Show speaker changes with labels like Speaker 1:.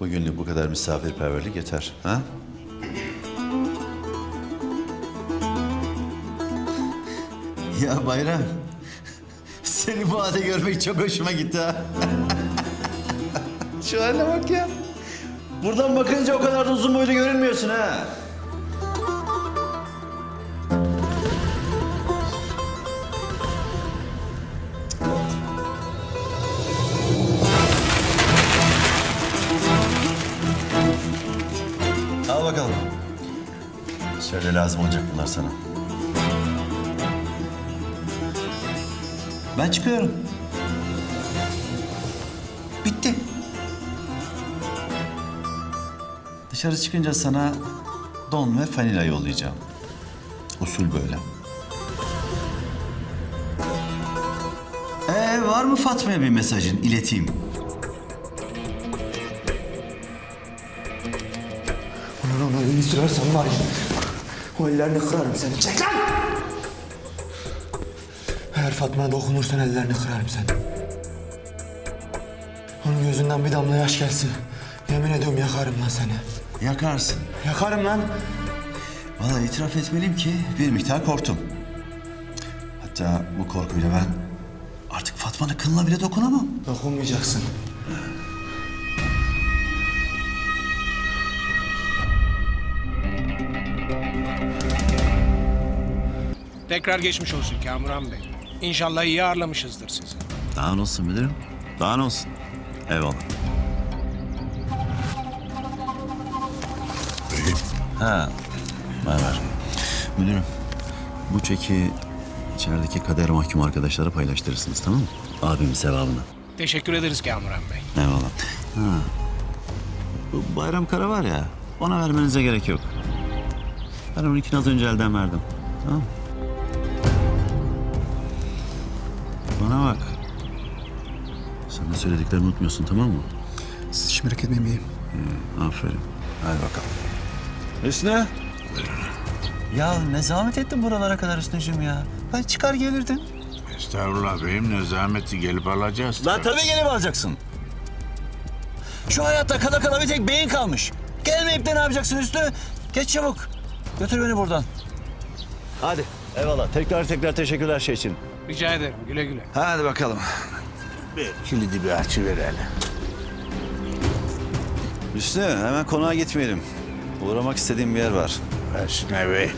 Speaker 1: Bugünlük bu kadar misafirperverlik yeter. Ha? Ya Bayram, seni bu halde görmek çok hoşuma gitti ha. Şu haline bak ya. Buradan bakınca o kadar da uzun boylu görünmüyorsun ha. Söyle lazım olacak bunlar sana. Ben çıkıyorum. Bitti. Dışarı çıkınca sana don ve fanila yollayacağım. Usul böyle. Ee, var mı Fatma'ya bir mesajın? ileteyim.
Speaker 2: Ulan ona elini sürersen var ya. O ellerini kırarım seni. Çek lan! Eğer Fatma'ya dokunursan ellerini kırarım seni. Onun gözünden bir damla yaş gelsin. Yemin ediyorum yakarım lan seni.
Speaker 1: Yakarsın.
Speaker 2: Yakarım lan.
Speaker 1: Vallahi itiraf etmeliyim ki bir miktar korktum. Hatta bu korkuyla ben artık Fatma'nın kılına bile dokunamam.
Speaker 2: Dokunmayacaksın.
Speaker 3: Tekrar geçmiş olsun Kamuran Bey. İnşallah iyi ağırlamışızdır sizi.
Speaker 1: Daha ne olsun müdürüm? Daha ne olsun? Eyvallah. Ha, merhaba. Müdürüm, bu çeki içerideki kader mahkum arkadaşlara paylaştırırsınız tamam mı? Abimin sevabına.
Speaker 3: Teşekkür ederiz Kamuran Bey.
Speaker 1: Eyvallah. Ha. Bu Bayram Kara var ya, ona vermenize gerek yok. Ben onunkini az önce elden verdim. Tamam? Bana bak. Sen de söylediklerimi unutmuyorsun tamam mı?
Speaker 2: Siz hiç merak etmeyin beyim.
Speaker 1: Aferin. Hadi bakalım. Hüsnü. Ya ne zahmet ettin buralara kadar Hüsnü'cüğüm ya. Hadi çıkar gelirdin.
Speaker 4: Estağfurullah beyim ne zahmeti gelip alacağız.
Speaker 1: Lan tabii gelip alacaksın. Şu hayatta kala kala bir tek beyin kalmış. Gelmeyip de ne yapacaksın Hüsnü? Geç çabuk. Götür beni buradan. Hadi. Eyvallah. Tekrar tekrar teşekkürler şey için.
Speaker 3: Rica ederim güle güle.
Speaker 1: Hadi bakalım.
Speaker 4: Bir kilidi bir açı ver hele.
Speaker 1: Hüsnü hemen konağa gitmeyelim. Uğramak istediğim bir yer var.
Speaker 4: Esne bey.